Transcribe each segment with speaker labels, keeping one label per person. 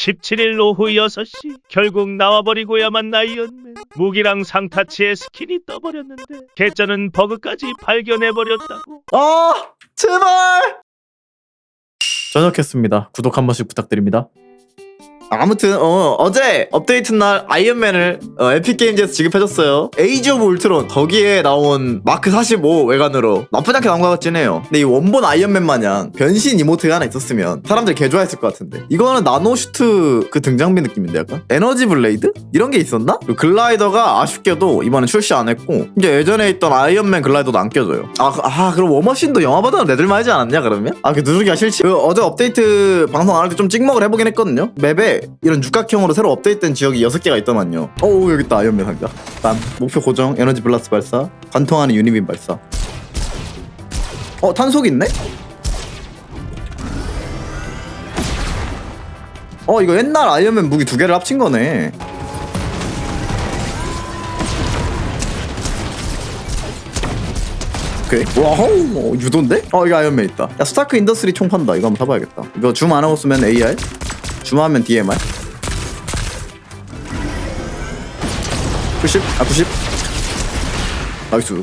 Speaker 1: 17일 오후 6시 결국 나와버리고야만 나이언맨 무기랑 상타치의 스킨이 떠버렸는데 개쩌는 버그까지 발견해버렸다고.
Speaker 2: 아 제발! 저녁했습니다. 구독 한 번씩 부탁드립니다 아무튼 어 어제 업데이트 날 아이언맨을 어, 에픽게임즈에서 지급해줬어요. 에이지 오브 울트론 거기에 나온 마크 45 외관으로 나쁘지 않게 나온 것 같진 해요. 근데 이 원본 아이언맨 마냥 변신 이모트가 하나 있었으면 사람들 개 좋아했을 것 같은데. 이거는 나노슈트 그 등장비 느낌인데 약간? 에너지 블레이드? 이런 게 있었나? 그리고 글라이더가 아쉽게도 이번에 출시 안 했고 이제 예전에 있던 아이언맨 글라이더도 안 껴져요. 아, 그- 아 그럼 워머신도 영화 버전을 내들만 하지 않았냐 그러면? 아그 누르기가 싫지. 그 어제 업데이트 방송 안 할 때 좀 찍먹을 해보긴 했거든요. 맵에 이런 육각형으로 새로 업데이트된 지역이 6개가 있더만요. 오 여기 있다. 아이언맨 상자. 빰 목표 고정. 에너지 블라스 발사. 관통하는 유니빔 발사. 어 탄속 있네? 어 이거 옛날 아이언맨 무기 두 개를 합친 거네. 오케이. 와우 어, 유도인데? 어 이거 아이언맨 있다. 야 스타크 인더스트리 총 판다. 이거 한번 사봐야겠다. 이거 줌 안 하고 쓰면 AR 줌하면 DMR 90? 아 90? 나이스.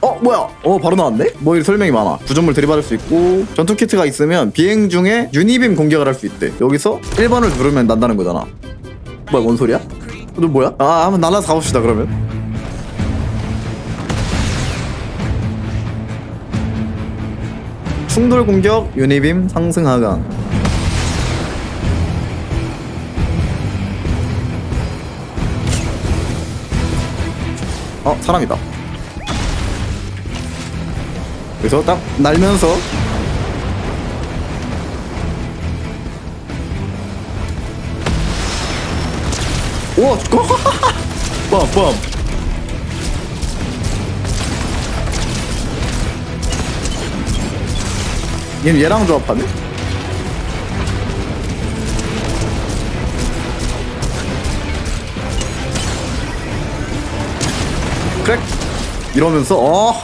Speaker 2: 어 뭐야? 어 바로 나왔네? 뭐 이렇게 설명이 많아. 구조물 들이받을 수 있고 전투 키트가 있으면 비행 중에 유니빔 공격을 할 수 있대. 여기서 1번을 누르면 난다는 거잖아. 뭐야 뭔 소리야? 너 뭐야? 아 한번 날라서 가봅시다 그러면. 충돌 공격 유니빔 상승 하강 어 사람이다. 그래서 딱 날면서. 우와 죽어. 뻔뻔 얘는 얘랑 조합하네? 그래 이러면서 어.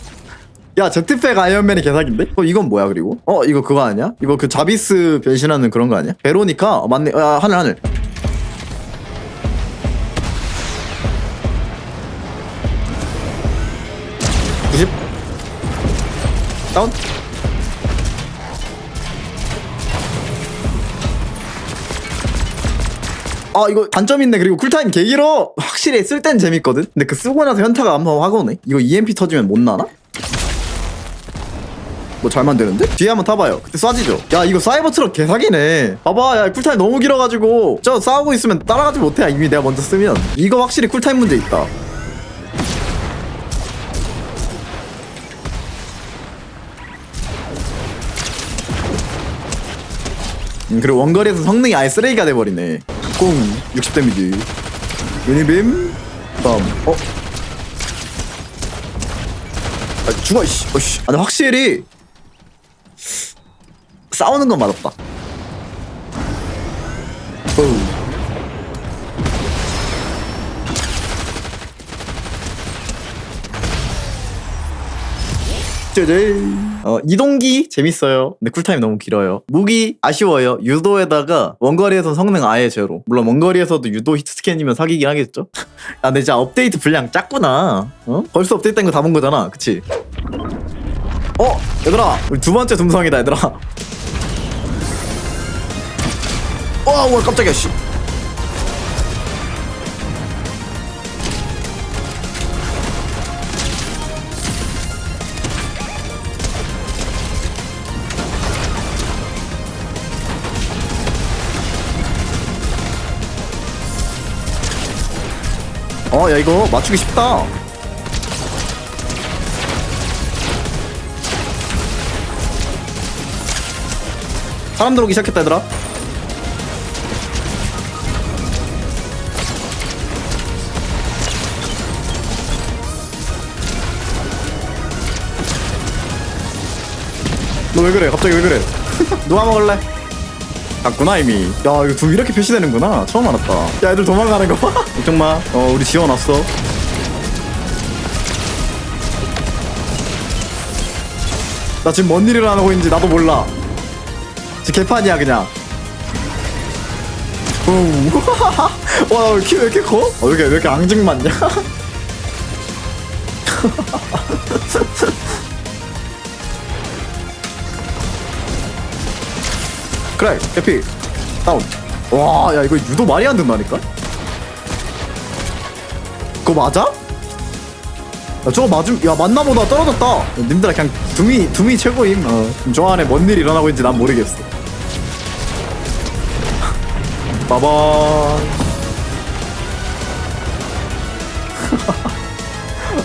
Speaker 2: 야 제트팩 아이언맨이 개사기인데? 어 이건 뭐야 그리고? 어 이거 그거 아니야? 이거 그 자비스 변신하는 그런 거 아니야? 베로니카? 어, 맞네 아 하늘 하늘 (90) 다운 아 이거 단점 있네 그리고 쿨타임 개 길어 확실히 쓸 땐 재밌거든? 근데 그 쓰고 나서 현타가 한 번 확 오네? 이거 EMP 터지면 못 나나? 뭐 잘 만드는데? 뒤에 한번 타봐요. 그때 쏴지죠? 야 이거 사이버 트럭 개사기네. 봐봐 야 쿨타임 너무 길어가지고. 저 싸우고 있으면 따라가지 못해 이미 내가 먼저 쓰면. 이거 확실히 쿨타임 문제 있다. 음, 그리고 원거리에서 성능이 아예 쓰레기가 돼버리네 꽁60 데미지. 유니빔 다음 어? 아, 죽어 이씨. 어씨. 아 근데 확실히 싸우는 건 맛없다. 어 짜잔. 어, 이동기 재밌어요. 근데 쿨타임이 너무 길어요. 무기 아쉬워요. 유도에다가 원거리에서 성능 아예 제로. 물론 원거리에서도 유도 히트 스캔이면 사기긴 하겠죠? 아, 근데 진짜 업데이트 분량 작구나. 어? 벌써 업데이트 된 거 다 본 거잖아. 그치? 어? 얘들아! 우리 두 번째 둠성이다, 얘들아. 와, 와, 깜짝이야, 씨. 야, 이거 맞추기 쉽다. 사람 들어오기 시작했다, 얘들아. 너 왜 그래? 갑자기 왜 그래? 누가 먹을래? 갔구나 이미. 야 이거 둠 이렇게 표시되는구나. 처음 알았다. 야 애들 도망가는 거 봐. 걱정 마어 우리 지워놨어. 나 지금 뭔 일을 하고 있는지 나도 몰라. 지금 개판이야 그냥. 오. 와, 키왜 이렇게 커? 어, 왜 이렇게, 왜 이렇게 앙증 많냐? 그래, 해피. 다운. 와, 야, 이거 유도 말이 안 된다니까? 그거 맞아? 야, 저거 맞음, 야, 맞나 보다 떨어졌다. 님들아, 그냥 둠이, 둠이 최고임. 어. 저 안에 뭔 일이 일어나고 있는지 난 모르겠어. 빠바.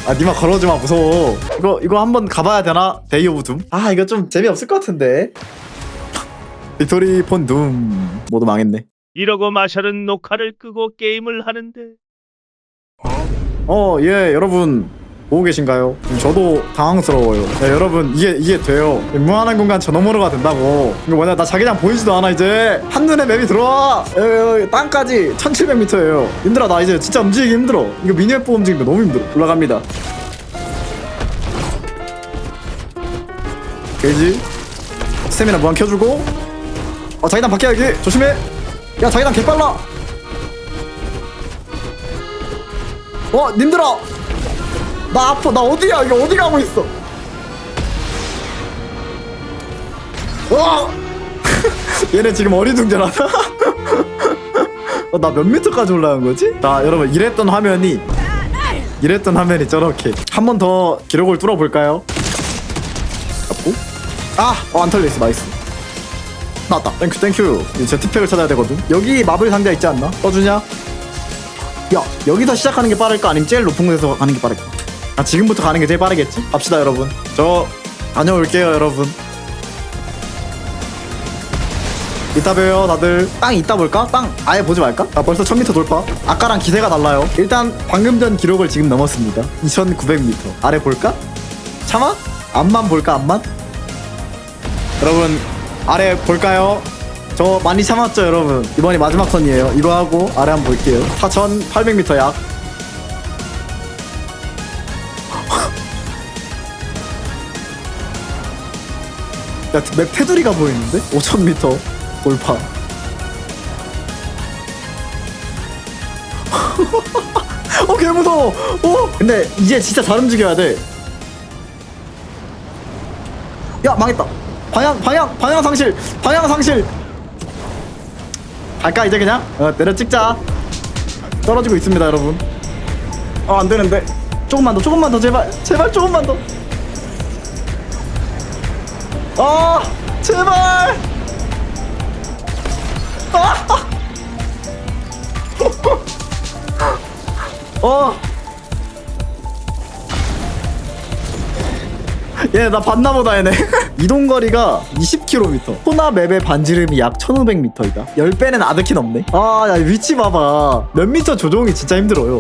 Speaker 2: 아, 니마 걸어오지 마, 무서워. 이거, 이거 한번 가봐야 되나? 데이 오브 둠? 아, 이거 좀 재미없을 것 같은데. 빅토리 폰 둠. 모두 망했네.
Speaker 1: 이러고 마샬은 녹화를 끄고 게임을 하는데
Speaker 2: 어, 예, 여러분. 보고 계신가요? 저도 당황스러워요. 야, 여러분, 이게, 이게 돼요. 무한한 공간 전원으로가 된다고. 이거 뭐냐, 나 자기장 보이지도 않아, 이제. 한눈에 맵이 들어와! 여기, 여기, 땅까지 1700m예요. 힘들어, 나 이제 진짜 움직이기 힘들어. 이거 미니맵 움직이는 거 너무 힘들어. 올라갑니다. 게이지. 스태미나 무한 켜주고. 어, 자기장 밖에 여기. 조심해. 야, 자기장 개빨라. 어, 님들아! 나 아파, 나 어디야? 이거 어디 가고 있어? 와! 얘네 지금 어리둥절하다. 어, 나 몇 미터까지 올라간 거지? 나 여러분 이랬던 화면이 이랬던 화면이 저렇게 한 번 더 기록을 뚫어볼까요? 잡고 아! 어, 안 털려있어 나이스 나왔다 땡큐 땡큐 이제 특팩을 찾아야 되거든 여기 마블 상자 있지 않나? 떠주냐? 야 여기서 시작하는 게 빠를까 아니면 제일 높은 곳에서 가는 게 빠를까 아 지금부터 가는 게 제일 빠르겠지 갑시다 여러분 저 다녀올게요 여러분 이따 봬요 다들 땅 이따 볼까? 땅 아예 보지 말까? 나 벌써 1000m 돌파 아까랑 기세가 달라요 일단 방금 전 기록을 지금 넘었습니다 2900m 아래 볼까? 참아? 앞만 볼까 앞만? 여러분 아래 볼까요? 저 많이 참았죠 여러분 이번이 마지막 턴이에요 이거 하고 아래 한번 볼게요 4800m 약 야, 맵 테두리가 보이는데? 5000m 돌파. 어, 개 무서워. 어, 근데 이제 진짜 잘 움직여야 돼. 야, 망했다. 방향, 방향, 방향 상실, 방향 상실. 갈까 이제 그냥? 어, 내려 찍자. 떨어지고 있습니다, 여러분. 어, 안 되는데. 조금만 더, 조금만 더, 제발, 제발 조금만 더. 아 제발 아! 어. 얘나 봤나 보다 얘네. 이동 거리가 20km 호나 맵의 반지름이 약 1500m이다. 10배는 아득히 넘네. 아 야 위치 봐봐. 몇 미터 조종이 진짜 힘들어요